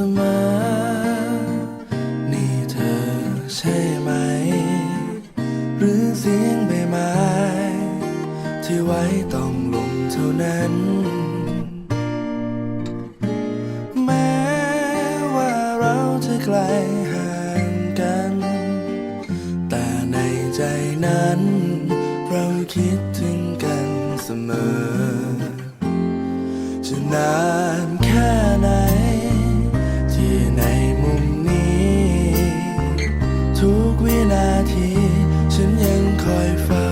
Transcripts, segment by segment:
สมอ นี่เธอใช่ไหม หรือเสียงใบไม้ ที่ไว้ต้องลงเท่านั้น แม้ว่าเราจะไกลห่างกัน แต่ในใจนั้น เราคิดถึงกันเสมอ จะนาน นาที ฉันยังคอยเฝ้า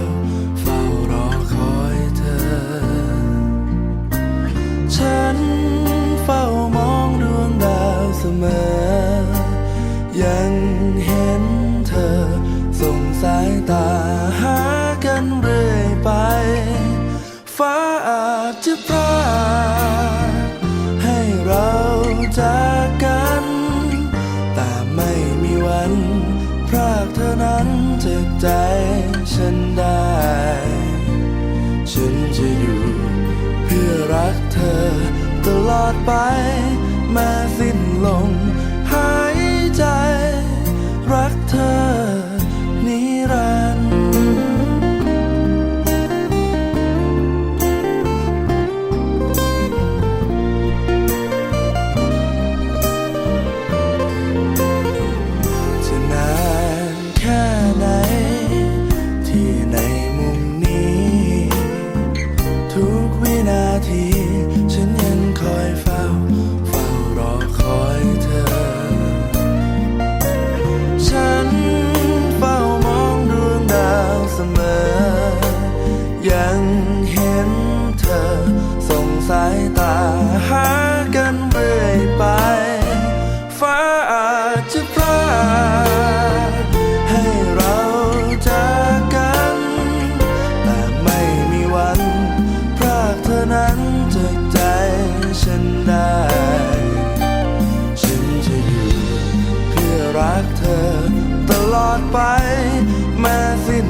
เฝ้ารอคอยเธอ ฉันเฝ้ามองดวงดาวเสมอ ยังเห็นเธอส่งสายตาากเธอนั้นจากใจฉันได้ ฉันจะอยู่เพื่อรักเธอตลอดไปแม้สิ้นลม วิ รักเธอ ตลอดไปแม้สิ้น